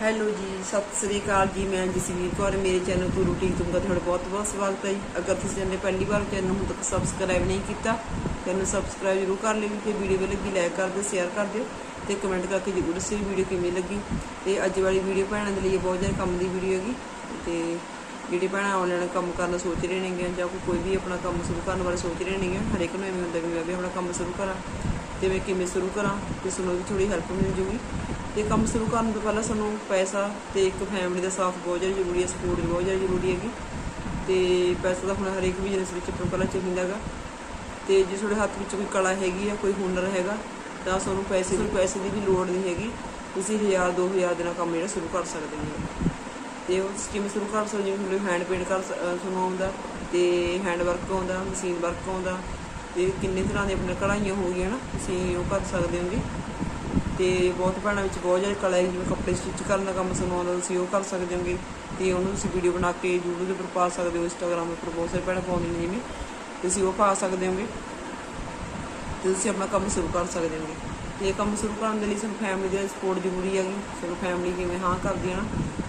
Hello ਜੀ, ਸਤਿ ਸ੍ਰੀ ਅਕਾਲ ਜੀ, ਮੈਂ ਜਸਵੀਰ ਕੌਰ, ਮੇਰੇ ਚੈਨਲ ਤੋਂ ਰੂਟੀਨ ਤੁਮਦਾ ਤੁਹਾਡਾ ਬਹੁਤ ਬਹੁਤ ਸਵਾਗਤ ਹੈ ਜੀ। ਅਗਰ ਤੁਸੀਂ ਚੈਨਲ ਪਹਿਲੀ ਵਾਰ ਚੈਨਲ ਨੂੰ ਤੱਕ ਸਬਸਕ੍ਰਾਈਬ ਨਹੀਂ ਕੀਤਾ, ਚੈਨਲ ਸਬਸਕ੍ਰਾਈਬ ਜ਼ਰੂਰ ਕਰ ਲਿਓ, ਤੇ ਵੀਡੀਓ ਵੀ ਲੱਗੀ ਲਾਈਕ ਕਰ ਦਿਓ ਸ਼ੇਅਰ ਕਰ ਦਿਓ, ਤੇ ਕਮੈਂਟ ਕਰਕੇ ਜ਼ਰੂਰ ਦੱਸਿਓ ਵੀਡੀਓ ਕਿਵੇਂ ਲੱਗੀ। ਤੇ ਅੱਜ ਵਾਲੀ ਵੀਡੀਓ ਭੈਣਾਂ ਦੇ ਲਈ ਇਹ ਬਹੁਤ ਜ਼ਿਆਦਾ ਕੰਮ ਦੀ ਵੀਡੀਓ ਹੈਗੀ। ਤੇ ਜਿਹੜੇ ਭੈਣਾਂ ਆਨਲਾਈਨ ਕੰਮ ਕਰਨਾ ਸੋਚ ਰਹੇ ਨੇਗੇ ਜਾਂ ਕੋਈ ਕੋਈ ਵੀ ਆਪਣਾ ਕੰਮ ਸ਼ੁਰੂ ਕਰਨ ਬਾਰੇ ਸੋਚ ਰਹੇ ਨੇਗੇ ਹਰੇਕ ਨੂੰ ਐਵੇਂ ਹੁੰਦਾ ਵੀ ਮੈਂ ਵੀ ਆਪਣਾ ਕੰਮ ਸ਼ੁਰੂ ਕਰਾਂ, ਤੇ ਮੈਂ ਕਿਵੇਂ ਸ਼ੁਰੂ ਕਰਾਂ, ਤੇ ਸਾਨੂੰ ਵੀ ਥੋੜੀ ਹੈਲਪ ਮਿਲ ਜੂਗੀ। ਤੇ ਕੰਮ ਸ਼ੁਰੂ ਕਰਨ ਤੋਂ ਪਹਿਲਾਂ ਸਾਨੂੰ ਪੈਸਾ ਤੇ ਇੱਕ ਫੈਮਿਲੀ ਦਾ ਸਾਥ ਬਹੁਤ ਜ਼ਿਆਦਾ ਜ਼ਰੂਰੀ ਹੈ ਸਪੋਰਟ ਬਹੁਤ ਜ਼ਿਆਦਾ ਜ਼ਰੂਰੀ ਹੈਗੀ। ਤੇ ਪੈਸਾ ਤਾਂ ਹੁਣ ਹਰੇਕ ਬਿਜ਼ਨਸ ਵਿੱਚ ਆਪਾਂ ਪਹਿਲਾਂ ਚਾਹੀਦਾ ਹੈਗਾ। ਤੇ ਜੇ ਤੁਹਾਡੇ ਹੱਥ ਵਿੱਚ ਕੋਈ ਕਲਾ ਹੈਗੀ ਆ, ਕੋਈ ਹੁਨਰ ਹੈਗਾ, ਤਾਂ ਤੁਹਾਨੂੰ ਪੈਸੇ ਦੀ ਪੈਸੇ ਦੀ ਵੀ ਲੋੜ ਨਹੀਂ ਹੈਗੀ। ਤੁਸੀਂ 1000 2000 ਦੇ ਨਾਲ ਕੰਮ ਜਿਹੜਾ ਸ਼ੁਰੂ ਕਰ ਸਕਦੇ ਹੋ। ਤੇ ਉਹ ਤੁਸੀਂ ਸ਼ੁਰੂ ਕਰ ਸਕਦੇ ਹੋ, ਜਿਵੇਂ ਤੁਹਾਨੂੰ ਹੈਂਡ ਪੇਂਟ ਕਰ ਸ- ਤੁਹਾਨੂੰ ਆਉਂਦਾ, ਤੇ ਹੈਂਡ ਵਰਕ ਆਉਂਦਾ ਮਸ਼ੀਨ ਵਰਕ ਆਉਂਦਾ, ਤੇ ਕਿੰਨੇ ਤਰ੍ਹਾਂ ਦੀਆਂ ਆਪਣੇ ਕਢਾਈਆਂ ਹੋ ਗਈਆਂ ਨਾ, ਤੁਸੀਂ ਉਹ ਕਰ ਸਕਦੇ ਹੋਗੇ ਤੇ ਬਹੁਤ ਭੈਣਾਂ ਵਿੱਚ ਬਹੁਤ ਜ਼ਿਆਦਾ ਕਲਾ ਹੈ, ਜਿਵੇਂ ਕੱਪੜੇ ਸਟਿਚ ਕਰਨ ਦਾ ਕੰਮ ਤੁਹਾਨੂੰ ਆਉਂਦਾ ਤੁਸੀਂ ਉਹ ਕਰ ਸਕਦੇ ਹੋਗੇ ਤੇ ਉਹਨੂੰ ਤੁਸੀਂ ਵੀਡੀਓ ਬਣਾ ਕੇ YouTube ਦੇ ਉੱਪਰ ਪਾ ਸਕਦੇ ਹੋ, Instagram ਉੱਪਰ ਬਹੁਤ ਸਾਰੇ ਭੈਣਾਂ ਪਾਉਂਦੀਆਂ ਨੇ ਜਿਵੇਂ, ਤੁਸੀਂ ਉਹ ਪਾ ਸਕਦੇ ਹੋਗੇ ਤੇ ਤੁਸੀਂ ਆਪਣਾ ਕੰਮ ਸ਼ੁਰੂ ਕਰ ਸਕਦੇ ਹੋਗੇ। ਤੇ ਇਹ ਕੰਮ ਸ਼ੁਰੂ ਕਰਨ ਦੇ ਲਈ ਸਾਨੂੰ ਫੈਮਿਲੀ ਦੀ ਸਪੋਰਟ ਜ਼ਰੂਰੀ ਹੈਗੀ ਸਾਨੂੰ ਫੈਮਿਲੀ ਕਿਵੇਂ ਹਾਂ ਕਰਦੀ ਹੈ ਨਾ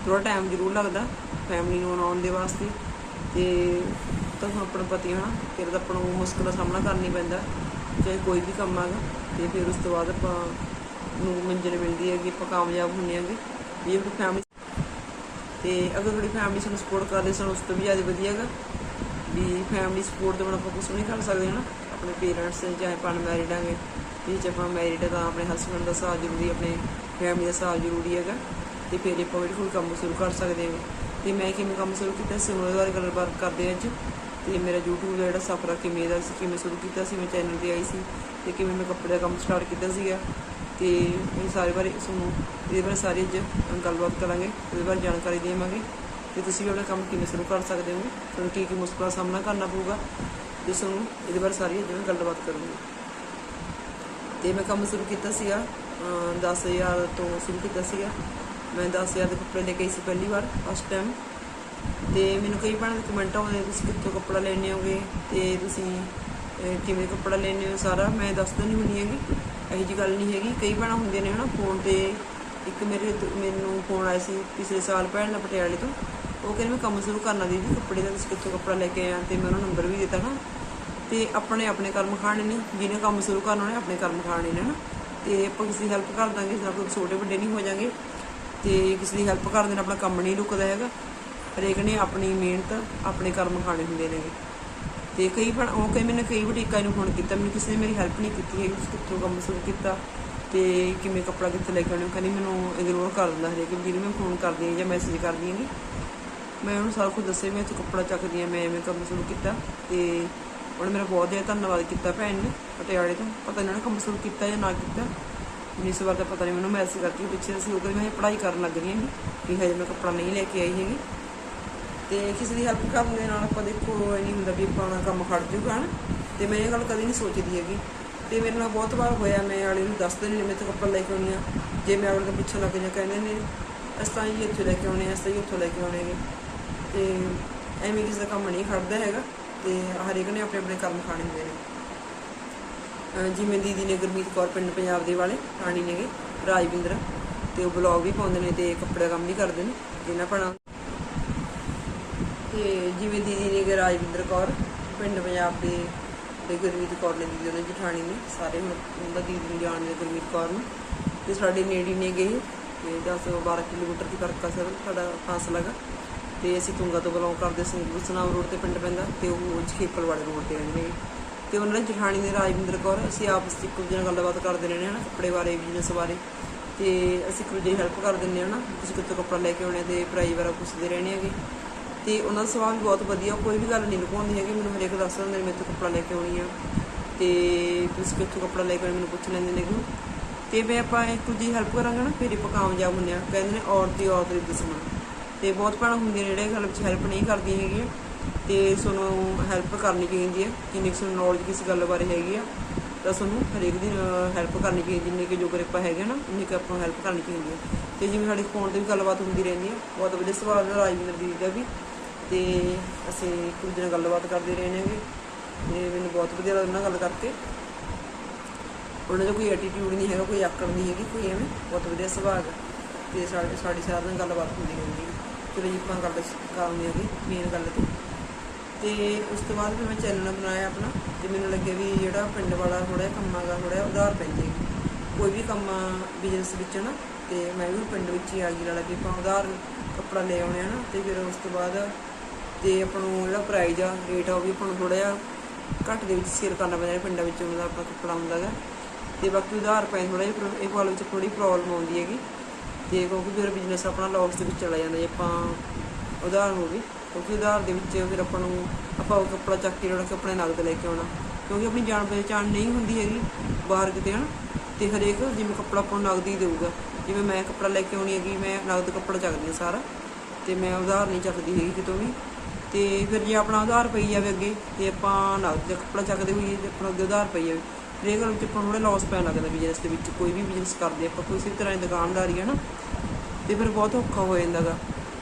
ਥੋੜਾ ਟਾਈਮ ਜ਼ਰੂਰ ਲੱਗਦਾ ਫੈਮਿਲੀ ਨੂੰ ਆਉਣ ਦੇ ਵਾਸਤੇ ਤੇ ਤੁਹਾਨੂੰ ਆਪਣਾ ਪਤੀ ਹਨਾ ਫਿਰ ਤਾਂ ਆਪਾਂ ਨੂੰ ਮੁਸ਼ਕਲ ਦਾ ਸਾਹਮਣਾ ਕਰਨੀ ਪੈਂਦਾ, ਚਾਹੇ ਕੋਈ ਵੀ ਕੰਮ ਆਗਾ ਤੇ ਫਿਰ ਉਸ ਤੋਂ ਬਾਅਦ ਆਪਾਂ ਨੂੰ ਮੰਜ਼ਿਲ ਮਿਲਦੀ ਹੈਗੀ, ਆਪਾਂ ਕਾਮਯਾਬ ਹੁੰਦੇ ਹਾਂਗੇ। ਵੀ ਆਪਣੀ ਫੈਮਿਲੀ ਤੇ ਅਗਰ ਤੁਹਾਡੀ ਫੈਮਿਲੀ ਸਾਨੂੰ ਸਪੋਰਟ ਕਰਦੇ, ਸਾਨੂੰ ਉਸ ਤੋਂ ਵੀ ਜ਼ਿਆਦਾ ਵਧੀਆ ਹੈਗਾ। ਵੀ ਫੈਮਿਲੀ ਸਪੋਰਟ ਦੇ ਬਿਨਾਂ ਆਪਾਂ ਕੁਝ ਨਹੀਂ ਕਰ ਸਕਦੇ, ਹਨਾ। ਆਪਣੇ ਪੇਰੈਂਟਸ ਚਾਹੇ ਆਪਾਂ ਮੈਰਿਡ ਆਂਗੇ ਤੇ ਜੇ ਆਪਾਂ ਮੈਰਿਡ ਤਾਂ ਆਪਣੇ ਹਸਬੰਡ ਦਾ ਸਾਥ ਜ਼ਰੂਰੀ, ਆਪਣੇ ਫੈਮਿਲੀ ਦਾ ਸਾਥ ਜ਼ਰੂਰੀ ਹੈਗਾ। ਤੇ ਫਿਰ ਆਪਾਂ ਬਿਲਕੁਲ ਕੰਮ ਸ਼ੁਰੂ ਕਰ ਸਕਦੇ ਹਾਂ। ਤੇ ਮੈਂ ਕਿਵੇਂ ਕੰਮ ਸ਼ੁਰੂ ਕੀਤਾ ਸੀ ਉਹਦੇ ਬਾਰੇ ਗੱਲਬਾਤ ਕਰਦੇ ਹਾਂ ਅੱਜ। ਤੇ ਮੇਰਾ YouTube ਦਾ ਜਿਹੜਾ ਸਫ਼ਰ ਆ, ਕਿਵੇਂ ਦਾ ਸੀ, ਕਿਵੇਂ ਸ਼ੁਰੂ ਕੀਤਾ ਸੀ, ਮੈਂ ਚੈਨਲ ਤੇ ਆਈ ਸੀ। ਤੇ ਕਿਵੇਂ ਮੈਂ ਕੱਪੜੇ ਦਾ ਕੰਮ ਸਟਾਰਟ ਕੀਤਾ ਸੀਗਾ। ਤੇ ਇਹ ਸਾਰੇ ਬਾਰੇ ਤੁਹਾਨੂੰ ਇਹਦੇ ਬਾਰੇ ਸਾਰੀ ਅੱਜ ਗੱਲਬਾਤ ਕਰਾਂਗੇ ਇਹਦੇ ਬਾਰੇ ਜਾਣਕਾਰੀ ਦੇਵਾਂਗੇ। ਕਿ ਤੁਸੀਂ ਵੀ ਆਪਣਾ ਕੰਮ ਕਿਵੇਂ ਸ਼ੁਰੂ ਕਰ ਸਕਦੇ ਹੋ? ਤੁਹਾਨੂੰ ਕੀ ਕੀ ਮੁਸ਼ਕਲਾਂ ਦਾ ਸਾਹਮਣਾ ਕਰਨਾ ਪਊਗਾ? ਤੇ ਤੁਹਾਨੂੰ ਇਹਦੇ ਬਾਰੇ ਸਾਰੀ ਅੱਜ ਮੈਂ ਗੱਲਬਾਤ ਕਰੂੰਗੀ। ਤੇ ਮੈਂ ਕੰਮ ਸ਼ੁਰੂ ਕੀਤਾ ਸੀਗਾ ਅਮ 10000 ਤੋਂ ਸ਼ੁਰੂ ਕੀਤਾ ਸੀਗਾ। ਮੈਂ 10000 ਦੇ ਕੱਪੜੇ ਲੈ ਕੇ ਆਈ ਸੀ ਪਹਿਲੀ ਵਾਰ ਫਸਟ ਟਾਈਮ ਤੇ ਮੈਨੂੰ ਕਈ ਭੈਣਾਂ ਦੇ ਕਮੈਂਟ ਆਉਂਦੇ, ਤੁਸੀਂ ਕਿੱਥੋਂ ਕੱਪੜਾ ਲੈਣੇ ਹੋਗੇ? ਤੇ ਤੁਸੀਂ ਕਿਵੇਂ ਕੱਪੜਾ ਲੈਣੇ ਹੋ? ਸਾਰਾ ਮੈਂ ਦੱਸਦਾ ਨਹੀਂ ਹੁੰਦੀ ਹੈਗੀ। ਇਹੋ ਜੀ ਗੱਲ ਨਹੀਂ ਹੈਗੀ। ਕਈ ਭੈਣਾਂ ਹੁੰਦੀਆਂ ਨੇ ਹਨਾ ਫੋਨ ਤੇ ਇੱਕ ਮੇਰੇ ਮੈਨੂੰ ਫੋਨ ਆਇਆ ਸੀ ਪਿਛਲੇ ਸਾਲ ਭੈਣ ਦਾ ਪਟਿਆਲੇ ਤੋਂ। ਉਹ ਕਹਿੰਦੇ ਮੈਂ ਕੰਮ ਸ਼ੁਰੂ ਕਰਨਾ ਦੀਦੀ, ਕੱਪੜੇ ਦਾ, ਤੁਸੀਂ ਕਿੱਥੋਂ ਕੱਪੜਾ ਲੈ ਕੇ ਆਇਆ ਤੇ ਮੈਂ ਉਹਨੂੰ ਨੰਬਰ ਵੀ ਦਿੱਤਾ ਨਾ। ਤੇ ਆਪਣੇ ਆਪਣੇ ਕਰਮ ਖਾਣੇ ਨੇ, ਜਿਹਨੇ ਕੰਮ ਸ਼ੁਰੂ ਕਰਨਾ ਉਹਨੇ ਆਪਣੇ ਕਰਮ ਖਾਣੇ ਨੇ ਨਾ ਤੇ ਆਪਾਂ ਕਿਸੇ ਦੀ ਹੈਲਪ ਕਰ ਦਾਂਗੇ ਜਾਂ ਕੋਈ ਛੋਟੇ ਵੱਡੇ ਨਹੀਂ ਹੋ ਜਾਾਂਗੇ। ਤੇ ਕਿਸੇ ਦੀ ਹੈਲਪ ਕਰਦੇ ਨਾਲ ਆਪਣਾ ਕੰਮ ਨਹੀਂ ਰੁਕਦਾ ਹੈਗਾ। ਹਰੇਕ ਨੇ ਆਪਣੀ ਮਿਹਨਤ, ਆਪਣੇ ਕਰਮ ਖਾਣੇ ਹੁੰਦੇ ਨੇਗੇ ਤੇ ਕਈ ਵਾਰ ਉਹ ਕਈ ਮੈਨੂੰ ਕਈ ਬੁਟੀਕਾਂ ਨੂੰ ਫੋਨ ਕੀਤਾ, ਮੈਨੂੰ ਕਿਸੇ ਨੇ ਮੇਰੀ ਹੈਲਪ ਨਹੀਂ ਕੀਤੀ ਹੈਗੀ ਤੁਸੀਂ ਕਿੱਥੋਂ ਕੰਮ ਸ਼ੁਰੂ ਕੀਤਾ ਤੇ ਕਿਵੇਂ ਕੱਪੜਾ ਕਿੱਥੇ ਲੈ ਕੇ ਆਉਣਾ, ਕਹਿੰਦੀ ਮੈਨੂੰ ਇਗਨੋਰ ਕਰ ਦਿੰਦਾ ਹਰੇਕ ਜਿਹਨੂੰ ਮੈਂ ਫੋਨ ਕਰਦੀ ਹਾਂ ਜਾਂ ਮੈਸੇਜ ਕਰਦੀ ਹਾਂਗੀ ਮੈਂ ਉਹਨੂੰ ਸਾਰਾ ਕੁਝ ਦੱਸਿਆ, ਮੈਂ ਇੱਥੇ ਕੱਪੜਾ ਚੱਕਦੀ ਹਾਂ, ਮੈਂ ਐਵੇਂ ਕੰਮ ਸ਼ੁਰੂ ਕੀਤਾ ਤੇ ਉਹਨੇ ਮੇਰਾ ਬਹੁਤ ਜ਼ਿਆਦਾ ਧੰਨਵਾਦ ਕੀਤਾ ਭੈਣ ਨੇ, ਪਟਿਆਲੇ ਤੋਂ। ਪਤਾ ਨਹੀਂ ਉਹਨੇ ਕੰਮ ਸ਼ੁਰੂ ਕੀਤਾ ਜਾਂ ਨਾ ਕੀਤਾ। ਮੈਨੂੰ ਇਸ ਵਾਰ ਤਾਂ ਪਤਾ ਨਹੀਂ, ਮੈਨੂੰ ਮੈਸੇਜ ਕਰਕੇ ਪਿੱਛੇ ਅਸੀਂ ਉਹ ਕਹਿੰਦੇ ਮੈਂ ਪੜ੍ਹਾਈ ਕਰਨ ਲੱਗ ਰਹੀ ਹਾਂ ਕਿ ਹਜੇ ਮੈਂ ਕੱਪੜਾ ਨਹੀਂ ਲੈ ਕੇ ਆਈ ਹੈਗੀ। ਤੇ ਕਿਸੇ ਦੀ ਹੈਲਪ ਕਰਨ ਦੇ ਨਾਲ ਆਪਾਂ ਦੇਖੋ ਇਹ ਨਹੀਂ ਹੁੰਦਾ ਵੀ ਆਪਣਾ ਕੰਮ ਖੜ ਜੂਗਾ ਨਾ ਤੇ ਮੈਂ ਇਹ ਗੱਲ ਕਦੇ ਨਹੀਂ ਸੋਚਦੀ ਹੈਗੀ। ਤੇ ਮੇਰੇ ਨਾਲ ਬਹੁਤ ਵਾਰ ਹੋਇਆ, ਮੈਂ ਵਾਲੇ ਨੂੰ ਦੱਸ ਦਿੰਦੀ ਮੈਂ ਤੇ ਕੱਪੜਾ ਲੈ ਕੇ ਆਉਣੀ ਆ ਜੇ ਮੈਂ ਵਾਲੇ ਤੋਂ ਪਿੱਛੇ ਲੱਗ ਜਾ ਕਹਿੰਦੇ ਨੇ, ਅਸੀਂ ਤਾਂ ਜੀ ਇੱਥੇ ਲੈ ਕੇ ਆਉਣੇ ਆ ਅਸੀਂ ਤਾਂ ਜੀ ਉੱਥੋਂ ਲੈ ਕੇ ਆਉਣੇ ਹੈਗੇ। ਤੇ ਐਵੇਂ ਕਿਸੇ ਦਾ ਕੰਮ ਨਹੀਂ ਖੜਦਾ ਹੈਗਾ, ਤੇ ਹਰੇਕ ਨੇ ਆਪਣੇ ਆਪਣੇ ਕੰਮ ਖਾਣੇ ਹੁੰਦੇ ਨੇ। ਜਿਵੇਂ ਦੀਦੀ ਨੇ ਗੁਰਮੀਤ ਕੌਰ ਪਿੰਡ ਪੰਜਾਬ ਦੇ ਵਾਲੇ, ਰਾਣੀ ਨੇਗੇ, ਰਾਜਵਿੰਦਰ। ਤੇ ਉਹ ਬਲੌਗ ਵੀ ਪਾਉਂਦੇ ਨੇ ਤੇ ਕੱਪੜੇ ਦਾ ਕੰਮ ਵੀ ਕਰਦੇ ਨੇ ਜਿਨ੍ਹਾਂ ਪਣਾ ਤੇ ਜਿਵੇਂ ਦੀਦੀ ਨੇ ਗੇ ਰਾਜਵਿੰਦਰ ਕੌਰ, ਪਿੰਡ ਪੰਜਾਬ ਦੇ ਤੇ ਗੁਰਮੀਤ ਕੌਰ ਨੇ ਦੀਦੀ ਉਹਨਾਂ ਦੀ ਜਠਾਣੀ ਨੇ, ਸਾਰੇ ਹੁਣ ਉਹਦਾ ਦੀਦੀ ਨੂੰ ਜਾਣਦੇ ਗੁਰਮੀਤ ਕੌਰ ਨੂੰ। ਤੇ ਸਾਡੇ ਨੇੜੇ ਨੇ ਗਏ ਤੇ 10 12 ਕਿਲੋਮੀਟਰ ਦੀ ਫ਼ਰਕ ਆ ਸਰ, ਸਾਡਾ ਫਾਸਲਾ ਗਾ ਤੇ ਅਸੀਂ ਤੁੰਗਾ ਤੋਂ ਬਿਲੋਂਗ ਕਰਦੇ ਸੀ ਗੁਸਨਾਮ ਰੋਡ ਤੇ ਪਿੰਡ ਪੈਂਦਾ, ਤੇ ਉਹ ਛੇਪਲਵਾੜੇ ਰੋਡ ਤੇ ਰਹਿੰਦੇ ਨੇ। ਤੇ ਉਹਨਾਂ ਦੀ ਜਠਾਣੀ ਨੇ ਰਾਜਵਿੰਦਰ ਕੌਰ, ਅਸੀਂ ਆਪਸ ਵਿੱਚ ਇੱਕ ਦੂਜੇ ਨਾਲ ਗੱਲਬਾਤ ਕਰਦੇ ਰਹਿੰਦੇ ਹਾਂ ਨਾ ਕੱਪੜੇ ਬਾਰੇ ਬਿਜ਼ਨਸ ਬਾਰੇ। ਤੇ ਅਸੀਂ ਕੁਝ ਹੈਲਪ ਕਰ ਦਿੰਦੇ ਹਾਂ ਨਾ ਤੁਸੀਂ ਕਿੱਥੋਂ ਕੱਪੜਾ ਲੈ ਕੇ ਆਉਣੇ ਤੇ ਪ੍ਰਾਈਸ ਬਾਰੇ ਪੁੱਛਦੇ ਰਹਿੰਦੇ ਹੈਗੇ। ਤੇ ਉਹਨਾਂ ਦਾ ਸੁਭਾਅ ਵੀ ਬਹੁਤ ਵਧੀਆ, ਕੋਈ ਵੀ ਗੱਲ ਨਹੀਂ ਲੁਕਾਉਂਦੀ ਹੈਗੀ। ਮੈਨੂੰ ਹਰੇਕ ਦੱਸ ਦਿੰਦੇ ਨੇ ਮੇਰੇ ਤੋਂ ਕੱਪੜਾ ਲੈ ਕੇ ਆਉਣੀ ਆ। ਤੇ ਤੁਸੀਂ ਕਿੱਥੋਂ ਕੱਪੜਾ ਲੈ ਕੇ ਆਉਣਾ, ਮੈਨੂੰ ਪੁੱਛ ਲੈਂਦੇ ਨੇ ਕਿ। ਤੇ ਮੈਂ ਆਪਾਂ ਇੱਕ ਦੂਜੀ ਹੈਲਪ ਕਰਾਂਗੇ ਨਾ, ਫਿਰ ਆਪਾਂ ਕਾਮਯਾਬ ਹੁੰਦੇ ਆ ਕਹਿੰਦੇ ਨੇ ਔਰਤ ਦੀ ਔਰਤ ਦੀ ਦੁਸ਼ਮਣ ਤੇ ਬਹੁਤ ਭੈਣਾਂ ਹੁੰਦੀਆਂ ਨੇ ਜਿਹੜੇ ਗੱਲ ਵਿੱਚ ਹੈਲਪ ਨਹੀਂ ਕਰਦੀਆਂ ਹੈਗੀਆਂ। ਤੇ ਤੁਹਾਨੂੰ ਹੈਲਪ ਕਰਨੀ ਚਾਹੀਦੀ ਹੈ। ਜਿੰਨੀ ਕੁ ਤੁਹਾਨੂੰ ਨੌਲੇਜ ਕਿਸੇ ਗੱਲ ਬਾਰੇ ਹੈਗੀ ਆ, ਤਾਂ ਤੁਹਾਨੂੰ ਹਰੇਕ ਦੀ ਹੈਲਪ ਕਰਨੀ ਚਾਹੀਦੀ। ਜਿੰਨੀ ਕਿ ਜੋ ਆਪਾਂ ਹੈਗੇ ਨਾ, ਉਨੀ ਕਿ ਆਪਾਂ ਹੈਲਪ ਕਰਨੀ ਚਾਹੀਦੀ ਹੈ। ਤੇ ਜਿਵੇਂ ਸਾਡੇ ਫੋਨ ਤੇ ਵੀ ਗੱਲਬਾਤ ਹੁੰਦੀ ਰਹਿੰਦੀ ਹੈ, ਬਹੁਤ ਵਧੀਆ ਸਵਾਲ ਰਾਜਵਿੰਦਰ ਦੀ ਦਾ ਵੀ। ਅਤੇ ਅਸੀਂ ਇੱਕ ਦੂਜੇ ਨਾਲ ਗੱਲਬਾਤ ਕਰਦੇ ਰਹੇ ਨੇਗੇ। ਤੇ ਮੈਨੂੰ ਬਹੁਤ ਵਧੀਆ ਲੱਗਦਾ ਉਹਨਾਂ ਨਾਲ ਗੱਲ ਕਰਕੇ। ਉਹਨਾਂ ਦਾ ਕੋਈ ਐਟੀਟਿਊਡ ਨਹੀਂ ਹੈਗਾ, ਕੋਈ ਆਕੜ ਨਹੀਂ ਹੈਗੀ, ਕੋਈ ਐਵੇਂ ਬਹੁਤ ਵਧੀਆ ਸੁਭਾਅ ਹੈ ਤੇ ਸਾਡੀ ਸਾਡੀ ਸਾਰਿਆਂ ਨਾਲ ਗੱਲਬਾਤ ਹੁੰਦੀ ਰਹਿੰਦੀ ਹੈ ਚਲੋ ਜੀ, ਆਪਾਂ ਗੱਲ ਕਰਦੇ ਆਂਗੇ ਮੇਨ ਗੱਲ ਤੇ। ਤੇ ਉਸ ਤੋਂ ਬਾਅਦ ਫਿਰ ਮੈਂ ਚੈਨਲ ਬਣਾਇਆ ਆਪਣਾ, ਤੇ ਮੈਨੂੰ ਲੱਗਿਆ ਵੀ ਜਿਹੜਾ ਪਿੰਡ ਵਾਲਾ ਥੋੜਾ ਜਿਹਾ ਕੰਮ ਹੈਗਾ ਥੋੜਾ ਜਿਹਾ ਉਧਾਰ ਪੈਂਦੇ ਕੋਈ ਵੀ ਕੰਮ ਬਿਜ਼ਨਸ ਵਿੱਚ ਨਾ, ਤੇ ਮੈਂ ਵੀ ਪਿੰਡ ਵਿੱਚ ਹੀ ਆ ਗਈ ਨਾਲ ਵੀ ਆਪਾਂ ਉਧਾਰ ਕੱਪੜਾ ਲੈ ਆਉਣੇ ਆ ਨਾ, ਤੇ ਫਿਰ ਉਸ ਤੋਂ ਬਾਅਦ ਤੇ ਆਪਾਂ ਨੂੰ ਜਿਹੜਾ ਪ੍ਰਾਈਜ਼ ਆ ਰੇਟ ਆ ਉਹ ਵੀ ਆਪਾਂ ਨੂੰ ਥੋੜਾ ਜਿਹਾ ਘੱਟ ਦੇ ਵਿੱਚ ਸੇਲ ਕਰਨਾ ਪੈਂਦਾ ਹੈ ਪਿੰਡਾਂ ਵਿੱਚ ਉਹਦਾ ਆਪਣਾ ਕੱਪੜਾ ਹੁੰਦਾ ਹੈਗਾ। ਤੇ ਬਾਕੀ ਉਧਾਰ ਪੈ ਥੋੜਾ ਜਿਹਾ ਪ੍ਰੋ- ਇਹ ਵਾਲ ਵਿੱਚ ਥੋੜੀ ਪ੍ਰੋਬਲਮ ਆਉਂਦੀ ਹੈਗੀ। ਤੇ ਕਿਉਂਕਿ ਫਿਰ ਬਿਜ਼ਨਸ ਆਪਣਾ ਲਾਸ ਦੇ ਵਿੱਚ ਚਲਾ ਜਾਂਦਾ ਜੇ ਆਪਾਂ ਉਧਾਰ ਹੋ ਗਈ ਕਿਉਂਕਿ ਉਧਾਰ ਦੇ ਵਿੱਚ ਫਿਰ ਆਪਾਂ ਨੂੰ ਆਪਾਂ ਉਹ ਕੱਪੜਾ ਚੱਕ ਕੇ ਜਿਹੜਾ ਕਿ ਨਗਦ ਲੈ ਕੇ ਆਉਣਾ। ਕਿਉਂਕਿ ਆਪਣੀ ਜਾਣ ਪਹਿਚਾਣ ਨਹੀਂ ਹੁੰਦੀ ਹੈਗੀ ਬਾਹਰ ਕਿਤੇ, ਹਨ? ਤੇ ਹਰੇਕ ਜਿਵੇਂ ਕੱਪੜਾ ਆਪਾਂ ਨੂੰ ਨਗਦ ਹੀ ਦੇਊਗਾ। ਜਿਵੇਂ ਮੈਂ ਕੱਪੜਾ ਲੈ ਕੇ ਆਉਣੀ ਹੈਗੀ, ਮੈਂ ਨਗਦ ਕੱਪੜਾ ਚੱਕਦੀ ਹਾਂ ਸਾਰਾ, ਤੇ ਮੈਂ ਉਧਾਰ ਨਹੀਂ ਚੱਕਦੀ ਹੈਗੀ ਕਿਤੋਂ ਵੀ। ਤੇ ਫਿਰ ਜੇ ਆਪਣਾ ਉਧਾਰ ਪਈ ਜਾਵੇ ਅੱਗੇ, ਤੇ ਆਪਾਂ ਨਗਦ ਜੇ ਕੱਪੜਾ ਚੱਕਦੇ ਹੋਈਏ ਤੇ ਆਪਣਾ ਅੱਗੇ ਉਧਾਰ ਪਈ ਜਾਵੇ, ਹਰੇਕ ਗੱਲ ਵਿੱਚ ਆਪਾਂ ਨੂੰ ਥੋੜਾ ਲਾਸ ਪੈਣ ਲੱਗਦਾ ਬਿਜ਼ਨਸ ਦੇ ਵਿੱਚ, ਕੋਈ ਵੀ ਬਿਜ਼ਨਸ ਕਰਦੇ ਆਪਾਂ ਕਿਸੇ ਵੀ ਤਰ੍ਹਾਂ ਦੀ ਦੁਕਾਨਦਾਰੀ ਹੈ ਨਾ, ਤੇ ਫਿਰ ਬਹੁਤ ਔਖਾ ਹੋ ਜਾਂਦਾ ਗਾ।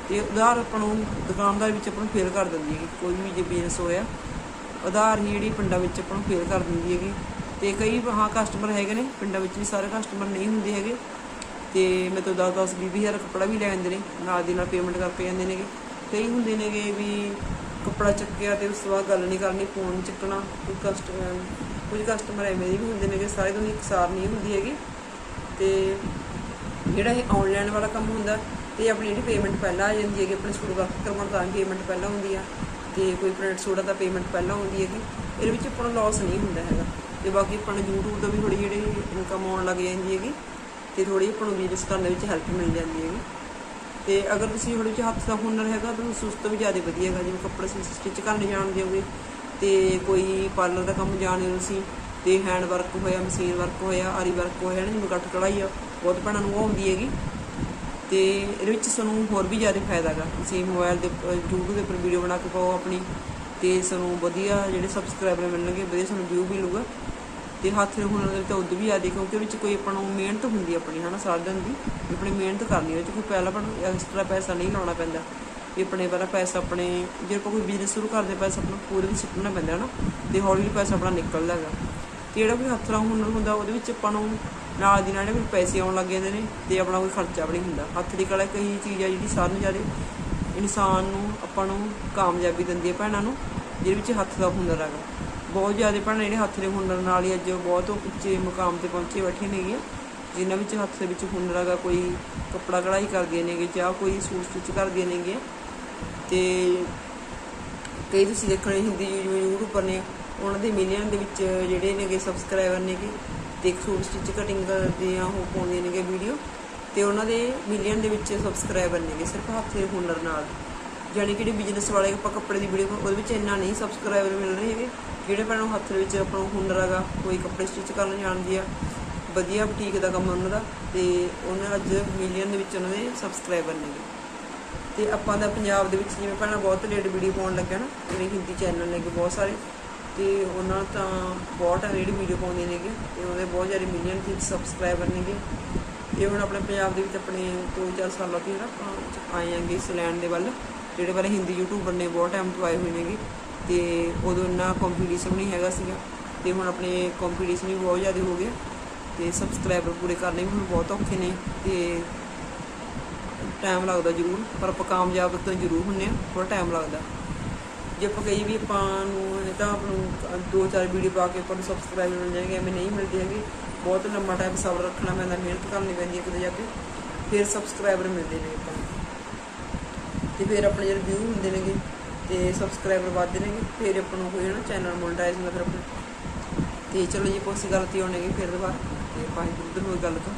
ਤੇ ਉਧਾਰ ਆਪਾਂ ਨੂੰ ਦੁਕਾਨਦਾਰ ਵਿੱਚ ਆਪਾਂ ਨੂੰ ਫੇਲ ਕਰ ਦਿੰਦੀ ਹੈਗੀ, ਕੋਈ ਵੀ ਜੇ ਬਿਜ਼ਨਸ ਹੋਇਆ ਉਧਾਰ ਹੀ ਜਿਹੜੀ ਪਿੰਡਾਂ ਵਿੱਚ ਆਪਾਂ ਨੂੰ ਫੇਲ ਕਰ ਦਿੰਦੀ ਹੈਗੀ। ਤੇ ਕਈ ਹਾਂ ਕਸਟਮਰ ਹੈਗੇ ਨੇ, ਪਿੰਡਾਂ ਵਿੱਚ ਵੀ ਸਾਰੇ ਕਸਟਮਰ ਨਹੀਂ ਹੁੰਦੇ ਹੈਗੇ, ਤੇ ਮੈਂ ਤੋਂ 10 10 20 ਹਜ਼ਾਰ ਕੱਪੜਾ ਵੀ ਲੈ ਜਾਂਦੇ ਨੇ, ਨਾਲ ਦੀ ਨਾਲ ਪੇਮੈਂਟ ਕਰਕੇ ਜਾਂਦੇ ਨੇਗੇ। ਕਈ ਹੁੰਦੇ ਨੇਗੇ ਵੀ ਕੱਪੜਾ ਚੱਕਿਆ ਤੇ ਉਸ ਤੋਂ ਬਾਅਦ ਗੱਲ ਨਹੀਂ ਕਰਨੀ ਫੋਨ ਨਹੀਂ ਚੱਕਣਾ, ਕੋਈ ਕਸਟਮਰ ਕੁਝ ਕਸਟਮਰ ਐਵੇਂ ਦੇ ਵੀ ਹੁੰਦੇ ਨੇਗੇ, ਸਾਰੇ ਤੋਂ ਇਕਸਾਰ ਨਹੀਂ ਹੁੰਦੀ ਹੈਗੀ। ਤੇ ਜਿਹੜਾ ਇਹ ਆਨਲਾਈਨ ਵਾਲਾ ਕੰਮ ਹੁੰਦਾ, ਤੇ ਆਪਣੀ ਜਿਹੜੀ ਪੇਮੈਂਟ ਪਹਿਲਾਂ ਆ ਜਾਂਦੀ ਹੈਗੀ, ਆਪਣੇ ਸੂਟ ਵਰਕ ਕਰਵਾਉਣ ਤਾਂ ਪੇਮੈਂਟ ਪਹਿਲਾਂ ਹੁੰਦੀ ਆ। ਤੇ ਕੋਈ ਪ੍ਰਿੰਟ ਸੂਟ ਦਾ ਪੇਮੈਂਟ ਪਹਿਲਾਂ ਹੁੰਦੀ ਹੈਗੀ, ਇਹਦੇ ਵਿੱਚ ਆਪਣਾ ਨੂੰ ਲਾਸ ਨਹੀਂ ਹੁੰਦਾ ਹੈਗਾ। ਤੇ ਬਾਕੀ ਆਪਾਂ ਨੂੰ YouTube ਤੋਂ ਵੀ ਥੋੜੀ ਜਿਹੜੀ ਇਨਕਮ ਆਉਣ ਲੱਗ ਜਾਂਦੀ ਹੈਗੀ, ਤੇ ਥੋੜੀ ਆਪਾਂ ਨੂੰ ਬਿਜ਼ਨਸ ਕਰਨ ਦੇ ਵਿੱਚ ਹੈਲਪ ਮਿਲ ਜਾਂਦੀ ਹੈਗੀ। ਤੇ ਅਗਰ ਤੁਸੀਂ ਥੋੜੀ ਜਿਹੀ ਹੱਥ ਦਾ ਹੁਨਰ ਹੈਗਾ ਤਾਂ ਉਸ ਤੋਂ ਵੀ ਜ਼ਿਆਦਾ ਵਧੀਆ ਹੈਗਾ ਜਿਵੇਂ ਕੱਪੜੇ ਸਟਿਚ ਕਰਨ ਜਾਣਦੇ ਹੋਗੇ ਤੇ ਕੋਈ ਪਾਰਲਰ ਦਾ ਕੰਮ ਜਾਣਦੇ ਹੋ ਤੁਸੀਂ ਤੇ ਹੈਂਡ ਵਰਕ ਹੋਇਆ ਮਸ਼ੀਨ ਵਰਕ ਹੋਇਆ ਆਰੀ ਵਰਕ ਹੋਇਆ ਨਾ ਜਿਵੇਂ ਕੱਟ ਕਢਾਈ ਆ ਬਹੁਤ ਭੈਣਾਂ ਨੂੰ ਉਹ ਆਉਂਦੀ ਹੈਗੀ ਤੇ ਇਹਦੇ ਵਿੱਚ ਤੁਹਾਨੂੰ ਹੋਰ ਵੀ ਜ਼ਿਆਦਾ ਫਾਇਦਾ ਹੈਗਾ। ਤੁਸੀਂ ਮੋਬਾਈਲ ਦੇ ਉੱਪਰ, YouTube ਦੇ ਉੱਪਰ ਵੀਡੀਓ ਬਣਾ ਕੇ ਪਾਓ ਆਪਣੀ ਤੇ ਤੁਹਾਨੂੰ ਵਧੀਆ ਜਿਹੜੇ ਸਬਸਕ੍ਰਾਈਬਰ ਮਿਲਣਗੇ ਵਧੀਆ ਤੁਹਾਨੂੰ ਵਿਊ ਮਿਲੂਗਾ। ਤੇ ਹੱਥ ਦੇ ਹੁਨਰ ਦੇ ਤਾਂ ਉਦੋਂ ਵੀ ਜ਼ਿਆਦਾ ਕਿਉਂਕਿ ਉਹਦੇ ਵਿੱਚ ਕੋਈ ਆਪਾਂ ਨੂੰ ਮਿਹਨਤ ਹੁੰਦੀ ਆਪਣੀ, ਹਨਾ ਸਾਰਾ ਦਿਨ ਦੀ ਆਪਣੀ ਮਿਹਨਤ ਕਰਨੀ, ਉਹਦੇ 'ਚ ਕੋਈ ਪਹਿਲਾਂ ਆਪਾਂ ਨੂੰ ਐਕਸਟਰਾ ਪੈਸਾ ਨਹੀਂ ਲਾਉਣਾ ਪੈਂਦਾ, ਵੀ ਆਪਣੇ ਪਹਿਲਾਂ ਪੈਸਾ ਆਪਣੇ, ਜੇ ਆਪਾਂ ਕੋਈ ਬਿਜ਼ਨਸ ਸ਼ੁਰੂ ਕਰਦੇ, ਪੈਸਾ ਆਪਣਾ ਪੂਰੇ ਵਿੱਚ ਸੁੱਟਣਾ ਪੈਂਦਾ, ਹਨਾ, ਤੇ ਹੌਲੀ ਹੌਲੀ ਪੈਸਾ ਆਪਣਾ ਨਿਕਲਦਾ ਹੈਗਾ। ਤੇ ਜਿਹੜਾ ਕੋਈ ਹੱਥ ਦਾ ਹੁਨਰ ਹੁੰਦਾ, ਉਹਦੇ ਵਿੱਚ ਆਪਾਂ ਨੂੰ ਨਾਲ ਦੀ ਨਾਲ ਜਿਹੜੇ ਪੈਸੇ ਆਉਣ ਲੱਗ ਜਾਂਦੇ ਨੇ, ਤੇ ਆਪਣਾ ਕੋਈ ਖਰਚਾ ਵੀ ਨਹੀਂ ਹੁੰਦਾ। ਹੱਥ ਦੀ ਕਲਾ ਕਈ ਚੀਜ਼ ਆ ਜਿਹੜੀ ਸਾਰਿਆਂ ਨੂੰ ਜ਼ਿਆਦਾ ਇਨਸਾਨ ਨੂੰ ਆਪਾਂ ਨੂੰ ਕਾਮਯਾਬੀ ਦਿੰਦੀ ਹੈ ਭੈਣਾਂ ਨੂੰ, ਜਿਹਦੇ ਵਿੱਚ ਹੱਥ ਦਾ ਹੁਨਰ ਹੈਗਾ। ਬਹੁਤ ਜ਼ਿਆਦਾ ਭੈਣਾਂ ਜਿਹੜੇ ਹੱਥ ਦੇ ਹੁਨਰ ਨਾਲ ਹੀ ਅੱਜ ਬਹੁਤ ਉੱਚੇ ਮੁਕਾਮ ਤੇ ਪਹੁੰਚੇ ਬੈਠੇ ਨੇਗੀਆਂ ਜਿਨ੍ਹਾਂ ਵਿੱਚ ਹੱਥ ਦੇ ਵਿੱਚ ਹੁਨਰ ਹੈਗਾ, ਕੋਈ ਕੱਪੜਾ ਕਢਾਈ ਕਰਦੀਆਂ ਨੇਗੇ ਜਾਂ ਕੋਈ ਸੂਟ ਸਟਿਚ ਕਰਦੀਆਂ ਨੇਗੀਆਂ ਤੇ ਕਈ ਤੁਸੀਂ ਦੇਖਣੇ ਹਿੰਦੀ ਯੂਟਿਊਬਰ ਨੇ, ਉਹਨਾਂ ਦੇ ਮਿਲੀਅਨ ਦੇ ਵਿੱਚ ਜਿਹੜੇ ਨੇਗੇ ਸਬਸਕ੍ਰਾਈਬਰ ਨੇਗੇ, ਤੇ ਸੂਟ ਸਟਿਚ ਕਟਿੰਗ ਦੀਆਂ ਉਹ ਪਾਉਂਦੇ ਨੇਗੇ ਵੀਡੀਓ ਤੇ ਉਹਨਾਂ ਦੇ ਮਿਲੀਅਨ ਦੇ ਵਿੱਚ ਸਬਸਕ੍ਰਾਈਬਰ ਨੇਗੇ, ਸਿਰਫ ਹੱਥ ਦੇ ਹੁਨਰ ਨਾਲ। ਜਾਣੀ ਕਿ ਜਿਹੜੀ ਬਿਜ਼ਨਸ ਵਾਲੇ ਆਪਾਂ ਕੱਪੜੇ ਦੀ ਵੀਡੀਓ ਉਹਦੇ ਵਿੱਚ ਇੰਨਾ ਨਹੀਂ ਸਬਸਕ੍ਰਾਈਬਰ ਮਿਲ ਰਹੇ ਹੈਗੇ, ਜਿਹੜੇ ਭੈਣਾਂ ਨੂੰ ਹੱਥ ਦੇ ਵਿੱਚ ਆਪਣਾ ਹੁਨਰ ਹੈਗਾ, ਕੋਈ ਕੱਪੜੇ ਸਟਿਚ ਕਰਨ ਜਾਣਦੀ ਆ, ਵਧੀਆ ਬੁਟੀਕ ਦਾ ਕੰਮ ਉਹਨਾਂ ਦਾ ਤੇ ਉਹਨਾਂ ਅੱਜ ਮਿਲੀਅਨ ਦੇ ਵਿੱਚ ਉਹਨਾਂ ਦੇ ਸਬਸਕ੍ਰਾਈਬਰ ਨੇਗੇ ਤੇ ਆਪਾਂ ਦਾ ਪੰਜਾਬ ਦੇ ਵਿੱਚ ਜਿਵੇਂ ਪਹਿਲਾਂ ਬਹੁਤ ਲੇਟ ਵੀਡੀਓ ਪਾਉਣ ਲੱਗਿਆ ਨਾ, ਜਿਹੜੇ ਹਿੰਦੀ ਚੈਨਲ ਨੇਗੇ ਬਹੁਤ ਸਾਰੇ, ਤੇ ਉਹਨਾਂ ਤਾਂ ਬਹੁਤ ਆ ਜਿਹੜੀ ਵੀਡੀਓ ਪਾਉਂਦੇ ਨੇਗੇ ਤੇ ਉਹਦੇ ਬਹੁਤ ਜ਼ਿਆਦਾ ਮਿਲੀਅਨ ਦੇ ਸਬਸਕ੍ਰਾਈਬਰ ਨੇਗੇ ਤੇ ਹੁਣ ਆਪਣੇ ਪੰਜਾਬ ਦੇ ਵਿੱਚ ਆਪਣੇ 2-4 ਸਾਲਾਂ ਤੋਂ ਜਿਹੜਾ ਆਪਾਂ ਆਏ ਆਂਗੇ ਇਸ ਲੈਂਡ ਦੇ ਵੱਲ। ਜਿਹੜੇ ਵਾਲੇ ਹਿੰਦੀ ਯੂਟਿਊਬਰ ਨੇ, ਬਹੁਤ ਟਾਈਮ ਤੋਂ ਆਏ ਹੋਏ ਨੇਗੇ ਤੇ ਉਦੋਂ ਇੰਨਾ ਕੰਪੀਟੀਸ਼ਨ ਨਹੀਂ ਹੈਗਾ ਸੀਗਾ ਤੇ ਹੁਣ ਆਪਣੇ ਕੰਪੀਟੀਸ਼ਨ ਵੀ ਬਹੁਤ ਜ਼ਿਆਦਾ ਹੋ ਗਿਆ ਤੇ ਸਬਸਕ੍ਰਾਈਬਰ ਪੂਰੇ ਕਰਨੇ ਵੀ ਹੁਣ ਬਹੁਤ ਔਖੇ ਨੇ ਤੇ ਟਾਈਮ ਲੱਗਦਾ ਜ਼ਰੂਰ, ਪਰ ਆਪਾਂ ਕਾਮਯਾਬ ਤਾਂ ਜ਼ਰੂਰ ਹੁੰਨੇ ਆ ਥੋੜਾ ਟਾਈਮ ਲੱਗਦਾ। ਜੇ ਆਪਾਂ ਕਹੀ ਵੀ ਆਪਾਂ ਨੂੰ ਇਹ ਤਾਂ ਆਪਾਂ ਨੂੰ ਦੋ ਚਾਰ ਵੀਡੀਓ ਪਾ ਕੇ ਆਪਾਂ ਨੂੰ ਸਬਸਕ੍ਰਾਈਬਰ ਮਿਲ ਜਾਣਗੇ, ਐਵੇਂ ਨਹੀਂ ਮਿਲਦੇ ਹੈਗੇ। ਬਹੁਤ ਲੰਮਾ ਟਾਈਮ ਸਬਰ ਰੱਖਣਾ ਪੈਂਦਾ, ਮਿਹਨਤ ਕਰਨੀ ਪੈਂਦੀ ਹੈ ਕਿਤੇ ਜਾ ਕੇ ਫਿਰ ਸਬਸਕ੍ਰਾਈਬਰ ਮਿਲਦੇ ਨੇ ਆਪਾਂ ਤੇ ਫਿਰ ਆਪਣੇ ਜਿਹੜੇ ਵਿਊ ਹੁੰਦੇ ਨੇਗੇ ਤੇ ਸਬਸਕ੍ਰਾਈਬਰ ਵੱਧਦੇ ਨੇਗੇ ਫਿਰ ਆਪਾਂ ਨੂੰ ਕੋਈ ਨਾ ਚੈਨਲ ਮੋਨਟਾਈਜ਼ ਹੁੰਦਾ ਫਿਰ ਆਪਣਾ। ਤੇ ਚਲੋ ਜੀ ਕੋਈ ਗਲਤੀ ਤੀ ਫਿਰ ਦੁਬਾਰਾ ਤੇ ਆਪਾਂ ਇੱਧਰ ਹੋਈ ਗੱਲ ਤਾਂ।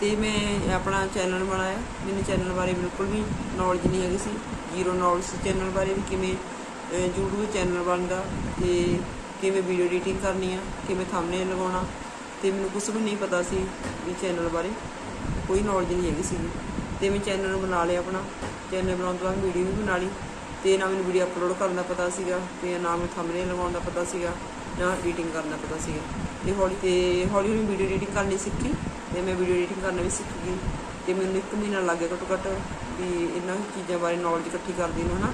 ਤੇ ਮੈਂ ਆਪਣਾ ਚੈਨਲ ਬਣਾਇਆ। ਮੈਨੂੰ ਚੈਨਲ ਬਾਰੇ ਬਿਲਕੁਲ ਵੀ ਨੌਲੇਜ ਨਹੀਂ ਹੈਗੀ ਸੀ। ਜ਼ੀਰੋ ਨੌਲੇਜ ਸੀ ਚੈਨਲ ਬਾਰੇ ਵੀ ਕਿਵੇਂ ਅਹ, YouTube ਚੈਨਲ ਬਣਦਾ ਤੇ ਕਿਵੇਂ ਵੀਡੀਓ ਐਡੀਟਿੰਗ ਕਰਨੀ ਆ ਕਿਵੇਂ ਥੰਬਨੇਲ ਲਗਾਉਣਾ ਤੇ ਮੈਨੂੰ ਕੁਝ ਵੀ ਨਹੀਂ ਪਤਾ ਸੀ ਵੀ ਚੈਨਲ ਬਾਰੇ। ਕੋਈ ਨੌਲੇਜ ਨਹੀਂ ਹੈਗੀ ਸੀ ਤੇ ਮੈਂ ਚੈਨਲ ਬਣਾ ਲਿਆ ਆਪਣਾ। ਚੈਨਲ ਬਣਾਉਣ ਤੋਂ ਬਾਅਦ ਵੀਡੀਓ ਵੀ ਬਣਾ ਲਈ ਤੇ ਨਾ ਮੈਨੂੰ ਵੀਡੀਓ ਅਪਲੋਡ ਕਰਨ ਦਾ ਪਤਾ ਸੀਗਾ ਤੇ ਨਾ ਮੈਨੂੰ ਥੰਬਨੇਲ ਲਗਾਉਣ ਦਾ ਪਤਾ ਸੀਗਾ, ਨਾ ਐਡੀਟਿੰਗ ਕਰਨ ਦਾ ਪਤਾ ਸੀਗਾ। ਤੇ ਹੌਲੀ ਤੇ ਹੌਲੀ ਹੌਲੀ ਵੀਡੀਓ ਐਡੀਟਿੰਗ ਕਰਨੀ ਸਿੱਖੀ ਤੇ ਮੈਂ ਵੀਡੀਓ ਐਡੀਟਿੰਗ ਕਰਨਾ ਵੀ ਸਿੱਖ ਗਈ। ਤੇ ਮੈਨੂੰ ਇੱਕ ਮਹੀਨਾ ਲੱਗ ਗਿਆ ਘੱਟੋ ਘੱਟ ਵੀ ਇਹਨਾਂ ਚੀਜ਼ਾਂ ਬਾਰੇ ਨੌਲੇਜ ਇਕੱਠੀ ਕਰਦੀ ਨੂੰ, ਹਨਾ?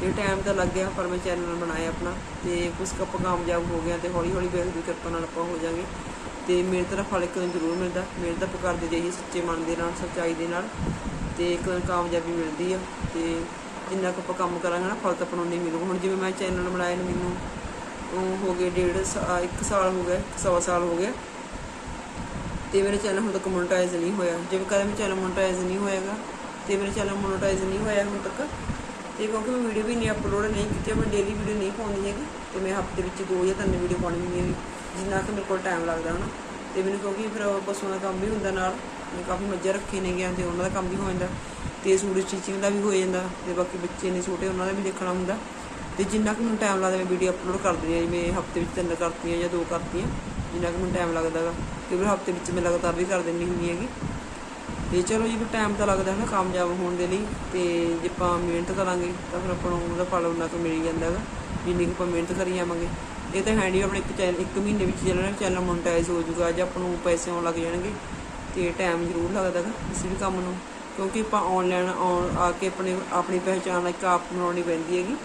ਤੇ ਟਾਈਮ ਤਾਂ ਲੱਗ ਗਿਆ, ਪਰ ਮੈਂ ਚੈਨਲ ਬਣਾਇਆ ਆਪਣਾ ਤੇ ਕੁਝ ਕੁ ਕਾਮਯਾਬ ਹੋ ਗਿਆ ਤੇ ਹੌਲੀ ਹੌਲੀ ਬੇਸ ਦੀ ਕਿਰਪਾ ਨਾਲ ਆਪਾਂ ਹੋ ਜਾਾਂਗੇ ਤੇ ਮੇਰੇ ਦਾ ਫਲ ਇੱਕ ਦਿਨ ਜ਼ਰੂਰ ਮਿਲਦਾ ਮੇਰੇ ਤਾਂ ਆਪਾਂ ਕਰਦੇ ਜਾਈਏ ਸੱਚੇ ਮਨ ਦੇ ਨਾਲ, ਸੱਚਾਈ ਦੇ ਨਾਲ। ਤੇ ਇੱਕ ਕਾਮਯਾਬੀ ਮਿਲਦੀ ਆ ਤੇ ਜਿੰਨਾ ਕੁ ਆਪਾਂ ਕੰਮ ਕਰਾਂਗੇ ਨਾ, ਫਲ ਤਾਂ ਆਪਾਂ ਨੂੰ ਨਹੀਂ ਮਿਲੂਗਾ। ਹੁਣ ਜਿਵੇਂ ਮੈਂ ਚੈਨਲ ਬਣਾਇਆ ਨੂੰ ਮੈਨੂੰ, ਉਹ ਹੋ ਗਏ ਡੇਢ ਸਾ- ਇੱਕ ਸਾਲ ਹੋ ਗਿਆ ਸਵਾ ਸਾਲ ਹੋ ਗਿਆ ਤੇ ਮੇਰੇ ਚੈਨਲ ਹੁਣ ਤੱਕ ਮੋਨਟਾਈਜ਼ ਨਹੀਂ ਹੋਇਆ। ਜਿਵੇਂ ਕਦੇ ਮੇਰਾ ਚੈਨਲ ਮੋਨਟਾਈਜ਼ ਨਹੀਂ ਹੋਇਆਗਾ, ਤੇ ਮੇਰਾ ਚੈਨਲ ਮੋਨਟਾਈਜ਼ ਨਹੀਂ ਹੋਇਆ ਹੁਣ ਤੱਕ। ਤੇ ਕਿਉਂਕਿ ਮੈਂ ਵੀਡੀਓ ਵੀ ਨਹੀਂ ਅਪਲੋਡ ਨਹੀਂ ਕੀਤੀ, ਮੈਂ ਡੇਲੀ ਵੀਡੀਓ ਨਹੀਂ ਪਾਉਂਦੀ ਹੈਗੀ। ਤੇ ਮੈਂ ਹਫ਼ਤੇ ਵਿੱਚ ਦੋ ਜਾਂ ਤਿੰਨ ਵੀਡੀਓ ਪਾਉਣੀ ਹੁੰਦੀ ਹੈ ਜਿੰਨਾ ਕਿ ਮੇਰੇ ਕੋਲ ਟਾਈਮ ਲੱਗਦਾ ਹਨਾ। ਤੇ ਮੈਨੂੰ ਕਿਉਂਕਿ ਫਿਰ ਪਸ਼ੂਆਂ ਦਾ ਕੰਮ ਵੀ ਹੁੰਦਾ ਨਾਲ। ਕਾਫੀ ਮੱਝਾਂ ਰੱਖੇ ਨੇ ਗਿਆ ਤੇ ਉਹਨਾਂ ਦਾ ਕੰਮ ਵੀ ਹੋ ਜਾਂਦਾ ਤੇ ਸੂਟ ਸਟਿਚਿੰਗ ਦਾ ਵੀ ਹੋ ਜਾਂਦਾ ਤੇ ਬਾਕੀ ਬੱਚੇ ਨੇ ਛੋਟੇ ਉਹਨਾਂ ਦਾ ਵੀ ਦੇਖਣਾ ਹੁੰਦਾ ਤੇ ਜਿੰਨਾ ਕਿ ਮੈਨੂੰ ਟਾਈਮ ਲੱਗਦਾ ਮੈਂ ਵੀਡੀਓ ਅਪਲੋਡ ਕਰ ਦਿੰਦੀ ਹਾਂ, ਜਿਵੇਂ ਹਫ਼ਤੇ ਵਿੱਚ ਤਿੰਨ ਕਰਤੀਆਂ ਜਾਂ ਦੋ ਕਰਤੀਆਂ, ਜਿੰਨਾ ਕਿ ਮੈਨੂੰ ਟਾਈਮ ਲੱਗਦਾ ਗਾ। ਕਿ ਫਿਰ ਹਫ਼ਤੇ ਵਿੱਚ ਮੈਂ ਲਗਾਤਾਰ ਵੀ ਕਰ ਦਿੰਦੀ ਹੁੰਦੀ ਹੈਗੀ। ਤੇ ਚਲੋ ਜੀ, ਫਿਰ ਟਾਈਮ ਤਾਂ ਲੱਗਦਾ ਹੈ ਨਾ ਕਾਮਯਾਬ ਹੋਣ ਦੇ ਲਈ ਤੇ ਜੇ ਆਪਾਂ ਮਿਹਨਤ ਕਰਾਂਗੇ ਤਾਂ ਫਿਰ ਆਪਾਂ ਨੂੰ ਉਹਦਾ ਫਲ ਉਹਨਾਂ ਤੋਂ ਮਿਲ ਜਾਂਦਾ ਹੈਗਾ ਜਿੰਨੀ ਕੁ ਆਪਾਂ ਮਿਹਨਤ ਕਰੀ ਜਾਵਾਂਗੇ ਇਹ ਤਾਂ ਹੈ ਨਹੀਂ ਆਪਣੇ ਇੱਕ ਚੈਨਲ ਇੱਕ ਮਹੀਨੇ ਵਿੱਚ ਜਿਹੜਾ ਚੈਨਲ ਮੋਨਟਾਈਜ਼ ਹੋ ਜਾਊਗਾ ਜਾਂ ਆਪਾਂ ਨੂੰ ਪੈਸੇ ਆਉਣ ਲੱਗ ਜਾਣਗੇ। ਤੇ ਟਾਈਮ ਜ਼ਰੂਰ ਲੱਗਦਾ ਹੈਗਾ ਕਿਸੇ ਵੀ ਕੰਮ ਨੂੰ, ਕਿਉਂਕਿ ਆਪਾਂ ਆਨਲਾਈਨ ਆਉਣ, ਆ ਕੇ ਆਪਣੇ, ਆਪਣੀ ਪਹਿਚਾਣ ਇੱਕ ਆਪ ਬਣਾਉਣੀ ਪੈਂਦੀ ਹੈਗੀ।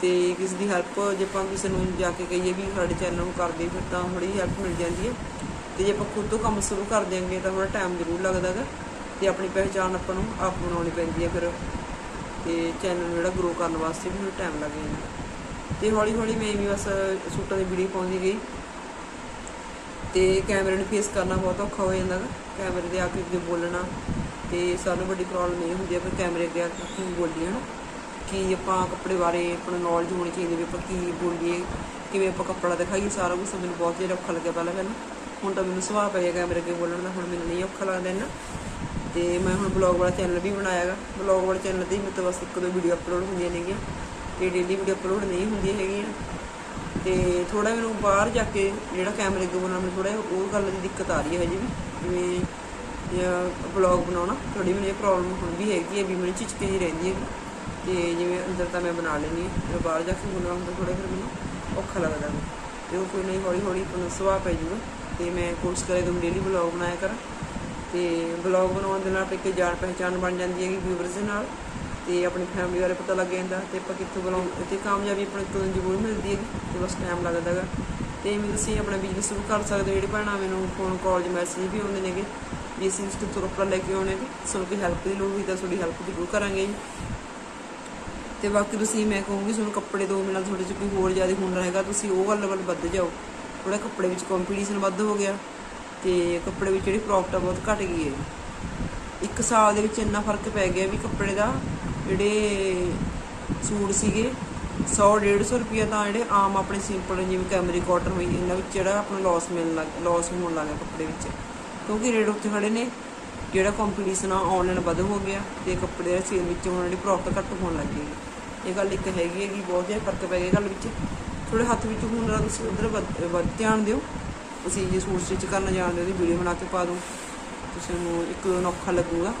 ਤੇ ਕਿਸੇ ਦੀ ਹੈਲਪ ਜੇ ਆਪਾਂ ਕਿਸੇ ਨੂੰ ਜਾ ਕੇ ਕਹੀਏ ਵੀ ਸਾਡੇ ਚੈਨਲ ਨੂੰ ਕਰ ਦੇ, ਫਿਰ ਤਾਂ ਥੋੜੀ ਹੈਲਪ ਮਿਲ ਜਾਂਦੀ ਹੈ। ਤੇ ਜੇ ਆਪਾਂ ਖੁਦ ਤੋਂ ਕੰਮ ਸ਼ੁਰੂ ਕਰ ਦਿਆਂਗੇ ਤਾਂ ਥੋੜਾ ਟਾਈਮ ਜ਼ਰੂਰ ਲੱਗਦਾ ਹੈਗਾ, ਤੇ ਆਪਣੀ ਪਹਿਚਾਣ ਆਪਾਂ ਨੂੰ ਆਪ ਬਣਾਉਣੀ ਪੈਂਦੀ ਹੈ ਫਿਰ। ਤੇ ਚੈਨਲ ਨੂੰ ਜਿਹੜਾ ਗਰੋ ਕਰਨ ਵਾਸਤੇ ਵੀ ਥੋੜਾ ਟਾਈਮ ਲੱਗ ਜਾਂਦਾ। ਤੇ ਹੌਲੀ ਹੌਲੀ ਮੈਂ ਵੀ ਬਸ ਸੂਟਾਂ ਦੀ ਵੀਡੀਓ ਪਾਉਂਦੀ ਗਈ। ਤੇ ਕੈਮਰੇ ਨੂੰ ਫੇਸ ਕਰਨਾ ਬਹੁਤ ਔਖਾ ਹੋ ਜਾਂਦਾ ਗਾ ਕੈਮਰੇ ਦੇ ਆ ਕੇ ਅੱਗੇ ਬੋਲਣਾ ਤੇ ਸਾਨੂੰ ਵੱਡੀ ਪ੍ਰੋਬਲਮ ਇਹ ਹੁੰਦੀ ਹੈ ਕਿ ਕੈਮਰੇ ਅੱਗੇ ਆ ਕੇ ਕੀ ਬੋਲੀਏ ਹਨਾ? ਕਿ ਆਪਾਂ ਕੱਪੜੇ ਬਾਰੇ ਆਪਣਾ ਨੌਲੇਜ ਹੋਣੀ ਚਾਹੀਦੀ ਵੀ ਆਪਾਂ ਕੀ ਬੋਲੀਏ, ਕਿਵੇਂ ਆਪਾਂ ਕੱਪੜਾ ਦਿਖਾਈਏ, ਸਾਰਾ ਕੁਝ ਮੈਨੂੰ ਬਹੁਤ ਜ਼ਿਆਦਾ ਔਖਾ ਲੱਗਿਆ ਪਹਿਲਾਂ ਪਹਿਲਾਂ ਹੁਣ ਤਾਂ ਮੈਨੂੰ ਸੁਭਾਅ ਪੈ ਗਿਆ ਕੈਮਰੇ ਅੱਗੇ ਬੋਲਣ ਦਾ, ਹੁਣ ਮੈਨੂੰ ਨਹੀਂ ਔਖਾ ਲੱਗਦਾ ਇੰਨਾ। ਤੇ ਮੈਂ ਹੁਣ ਬਲੌਗ ਵਾਲਾ ਚੈਨਲ ਵੀ ਬਣਾਇਆਗਾ। ਬਲੌਗ ਵਾਲੇ ਚੈਨਲ ਤੇ ਹੀ ਮੇਰੇ ਤੋਂ ਬਸ ਇੱਕ ਦੋ ਵੀਡੀਓ ਅਪਲੋਡ ਹੁੰਦੀਆਂ ਨੇਗੀਆਂ। ਤੇ ਡੇਲੀ ਵੀਡੀਓ ਅਪਲੋਡ ਨਹੀਂ ਹੁੰਦੀਆਂ ਹੈਗੀਆਂ। ਤੇ ਥੋੜਾ ਮੈਨੂੰ ਬਾਹਰ ਜਾ ਕੇ ਜਿਹੜਾ ਕੈਮਰੇ ਅੱਗੇ ਬੋਲਣਾ ਮੈਨੂੰ ਥੋੜਾ ਉਹ ਗੱਲ ਦੀ ਦਿੱਕਤ ਆ ਰਹੀ ਹੈ ਹਜੇ ਵੀ, ਜਿਵੇਂ ਬਲੌਗ ਬਣਾਉਣਾ ਥੋੜੀ ਮੈਨੂੰ ਇਹ ਪ੍ਰੋਬਲਮ ਹੁਣ ਵੀ ਹੈਗੀ ਹੈ, ਵੀ ਮੈਨੂੰ ਝਿਜਕ ਜੀ ਰਹਿੰਦੀ ਹੈ ਤੇ ਜਿਵੇਂ ਅੰਦਰ ਤਾਂ ਮੈਂ ਬਣਾ ਲੈਣੀ ਹੈ ਤੇ ਬਾਹਰ ਜਾ ਕੇ ਬੋਲਣਾ ਹੁੰਦਾ ਥੋੜਾ ਫਿਰ ਮੈਨੂੰ ਔਖਾ ਲੱਗਦਾ ਵਾ। ਤੇ ਉਹ ਕੋਈ ਨਹੀਂ ਹੌਲੀ ਹੌਲੀ ਸੁਭਾਅ ਪੈ ਜਾਊਗਾ। ਤੇ ਮੈਂ ਕੋਸ਼ਿਸ਼ ਕਰੇ ਕਿ ਡੇਲੀ ਬਲੌਗ ਬਣਾਇਆ ਕਰਾਂ। ਤੇ ਬਲੌਗ ਬਣਾਉਣ ਦੇ ਨਾਲ ਇੱਕ ਜਾਣ ਪਹਿਚਾਣ ਬਣ ਜਾਂਦੀ ਹੈ ਵਿਊਵਰਸ ਦੇ ਨਾਲ। ਤੇ ਆਪਣੀ ਫੈਮਿਲੀ ਬਾਰੇ ਪਤਾ ਲੱਗ ਜਾਂਦਾ ਤੇ ਆਪਾਂ ਕਿੱਥੋਂ ਬਲੌਗ ਤੇ ਕਾਮਯਾਬੀ ਆਪਣੇ ਤੋਂ ਜ਼ਰੂਰ ਮਿਲਦੀ ਹੈ ਤੇ ਬਸ ਟਾਈਮ ਲੱਗਦਾ ਹੈਗਾ। ਤੇ ਐਵੇਂ ਤੁਸੀਂ ਆਪਣਾ ਬਿਜ਼ਨਸ ਸ਼ੁਰੂ ਕਰ ਸਕਦੇ ਹੋ, ਜਿਹੜੀ ਭੈਣਾਂ ਮੈਨੂੰ ਫੋਨ ਕਾਲ 'ਚ ਮੈਸੇਜ ਵੀ ਆਉਂਦੇ ਨੇਗੇ। ਵੀ ਅਸੀਂ ਇਸ ਤੋਂ ਉੱਪਰ ਲੈ ਕੇ ਆਉਣੇ ਨੇ ਸੋ ਕੋਈ ਹੈਲਪ ਦੀ ਲੋੜ ਹੋਈ ਤਾਂ ਤੁਹਾਡੀ ਹੈਲਪ ਜ਼ਰੂਰ ਕਰਾਂਗੇ ਜੀ। ਤੇ ਬਾਕੀ ਤੁਸੀਂ, ਮੈਂ ਕਹੂੰਗੀ ਤੁਹਾਨੂੰ ਕੱਪੜੇ ਦੋ ਮਿੰਟ ਤੁਹਾਡੇ 'ਚ ਕੋਈ ਹੋਰ ਜ਼ਿਆਦਾ ਹੁਨਰ ਹੈਗਾ, ਤੁਸੀਂ ਉਹ ਵੱਲ ਵੱਲ ਵੱਧ ਜਾਓ। ਥੋੜਾ ਕੱਪੜੇ ਵਿੱਚ ਕੰਪੀਟੀਸ਼ਨ ਵੱਧ ਹੋ ਗਿਆ ਤੇ ਕੱਪੜੇ ਵਿੱਚ ਜਿਹੜੀ ਪ੍ਰੋਫਿਟ ਆ ਬਹੁਤ ਘਟ ਗਈ ਹੈ ਇੱਕ ਸਾਲ ਦੇ ਵਿੱਚ ਇੰਨਾ ਫ਼ਰਕ ਪੈ ਗਿਆ ਵੀ ਕੱਪੜੇ ਦਾ ਜਿਹੜੇ ਸੂਟ ਸੀਗੇ 100 150 ਰੁਪਏ ਤਾਂ ਜਿਹੜੇ ਆਮ ਆਪਣੇ ਸਿੰਪਲ ਜਿਵੇਂ ਕੈਮਰੀ ਕਾਟਨ ਹੋਈ, ਇਹਨਾਂ ਵਿੱਚ ਜਿਹੜਾ ਆਪਣਾ ਲਾਸ ਮਿਲਣ ਲੱਗ ਲਾਸ ਹੋਣ ਲੱਗ ਗਿਆ ਕੱਪੜੇ ਵਿੱਚ। ਕਿਉਂਕਿ ਰੇਟ ਉੱਤੇ ਖੜੇ ਨੇ, ਜਿਹੜਾ ਕੰਪੀਟੀਸ਼ਨ ਆ ਆਨਲਾਈਨ ਵੱਧ ਹੋ ਗਿਆ ਤੇ ਕੱਪੜੇ ਦੇ ਸੇਲ ਵਿੱਚ ਹੁਣ ਜਿਹੜੀ ਪ੍ਰੋਫਿਟ ਘੱਟ ਹੋਣ ਲੱਗ ਗਈ। ਇਹ ਗੱਲ ਇੱਕ ਹੈਗੀ ਹੈ ਕਿ ਬਹੁਤ ਜ਼ਿਆਦਾ ਫ਼ਰਕ ਪੈ ਗਿਆ ਗੱਲ ਵਿੱਚ। ਥੋੜੇ ਹੱਥ ਵਿੱਚ ਹੁਣ ਆ ਤੁਸੀਂ ਉਧਰ ਵੱਧ ਧਿਆਨ ਦਿਓ, ਤੁਸੀਂ ਜੇ ਸੂਟ ਸਟਿਚ ਕਰਨਾ ਜਾਣਦੇ ਹੋ ਉਹਦੀ ਵੀਡੀਓ ਬਣਾ ਕੇ ਪਾ ਦਿਓ। ਤੁਸੀਂ ਨੂੰ ਇੱਕ ਦੋ ਦਿਨ ਲੱਗੂਗਾ।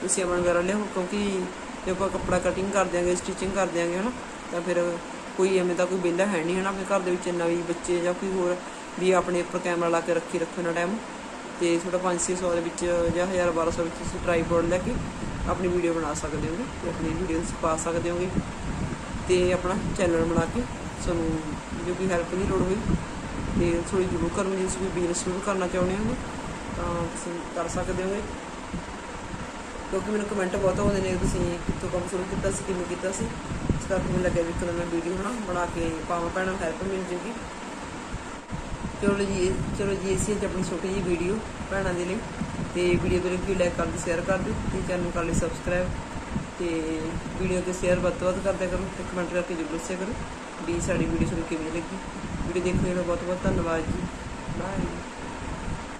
ਤੁਸੀਂ ਆਪਣਾ ਵਗੈਰਾ ਲਿਆਓ, ਕਿਉਂਕਿ ਜੇ ਆਪਾਂ ਕੱਪੜਾ ਕਟਿੰਗ ਕਰ ਦਿਆਂਗੇ ਸਟਿਚਿੰਗ ਕਰ ਦਿਆਂਗੇ, ਹਨਾ? ਤਾਂ ਫਿਰ ਕੋਈ ਐਵੇਂ ਤਾਂ ਕੋਈ ਵਿਹਲਾ ਹੈ ਨਹੀਂ ਹਨਾ? ਆਪਣੇ ਘਰ ਦੇ ਵਿੱਚ ਇੰਨਾ ਵੀ ਬੱਚੇ ਜਾਂ ਕੋਈ ਹੋਰ ਵੀ ਆਪਣੇ ਉੱਪਰ ਕੈਮਰਾ ਲਾ ਕੇ ਰੱਖੀ ਰੱਖੋ ਨਾ ਟਾਈਮ ਤੇ ਤੁਹਾਡਾ 500 ਦੇ ਵਿੱਚ ਜਾਂ 1000 1200 ਵਿੱਚ ਤੁਸੀਂ ਟ੍ਰਾਈਪੋਡ ਲੈ ਕੇ ਆਪਣੀ ਵੀਡੀਓ ਬਣਾ ਸਕਦੇ ਹੋਗੇ ਤੇ ਆਪਣੀ ਵੀਡੀਓ ਪਾ ਸਕਦੇ ਹੋਗੇ। ਤੇ ਆਪਣਾ ਚੈਨਲ ਬਣਾ ਕੇ ਤੁਹਾਨੂੰ ਜੋ ਵੀ ਹੈਲਪ ਦੀ ਲੋੜ ਹੋਈ ਤੇ ਥੋੜੀ ਜ਼ਰੂਰ ਕਰੋ। ਜੇ ਤੁਸੀਂ ਕੋਈ ਬਿਜ਼ਨਸ ਸ਼ੁਰੂ ਕਰਨਾ ਚਾਹੁੰਦੇ ਹੋ ਤਾਂ ਤੁਸੀਂ ਕਰ ਸਕਦੇ ਹੋਗੇ। ਕਿਉਂਕਿ ਮੈਨੂੰ ਕਮੈਂਟ ਬਹੁਤ ਆਉਂਦੇ ਨੇ, ਤੁਸੀਂ ਕਿੱਥੋਂ ਕੰਮ ਸ਼ੁਰੂ ਕੀਤਾ ਸੀ, ਕਿਵੇਂ ਕੀਤਾ ਸੀ? ਇਸ ਕਰਕੇ ਮੈਨੂੰ ਲੱਗਿਆ ਵੀ ਕਦੋਂ ਮੈਂ ਵੀਡੀਓ ਬਣਾ ਬਣਾ ਕੇ ਪਾਵਾਂ, ਭੈਣਾਂ ਨੂੰ ਹੈਲਪ ਮਿਲ ਜੂਗੀ। ਚਲੋ ਜੀ ਚਲੋ ਜੀ ਇਸੇ ਅੱਜ ਆਪਣੀ ਛੋਟੀ ਜਿਹੀ ਵੀਡੀਓ ਭੈਣਾਂ ਦੇ ਲਈ। ਤੇ ਵੀਡੀਓ ਦੇ ਲਈ ਲਾਈਕ ਕਰ ਦਿਓ ਸ਼ੇਅਰ ਕਰ ਦਿਓ ਤੇ ਚੈਨਲ ਨੂੰ ਕਰ ਲਈ ਸਬਸਕ੍ਰਾਈਬ ਤੇ ਵੀਡੀਓ ਤੇ ਸ਼ੇਅਰ ਵੱਧ ਤੋਂ ਵੱਧ ਕਰਦੇ ਕਰੋ ਤੇ ਕਮੈਂਟ ਕਰਕੇ ਜ਼ਰੂਰ ਦੱਸਿਆ ਕਰੋ ਵੀ ਸਾਡੀ ਵੀਡੀਓ ਤੁਹਾਨੂੰ ਕਿਵੇਂ ਲੱਗੀ। ਵੀਡੀਓ ਦੇਖਣ ਲਈ ਬਹੁਤ ਬਹੁਤ ਧੰਨਵਾਦ ਜੀ। ਬਾਏ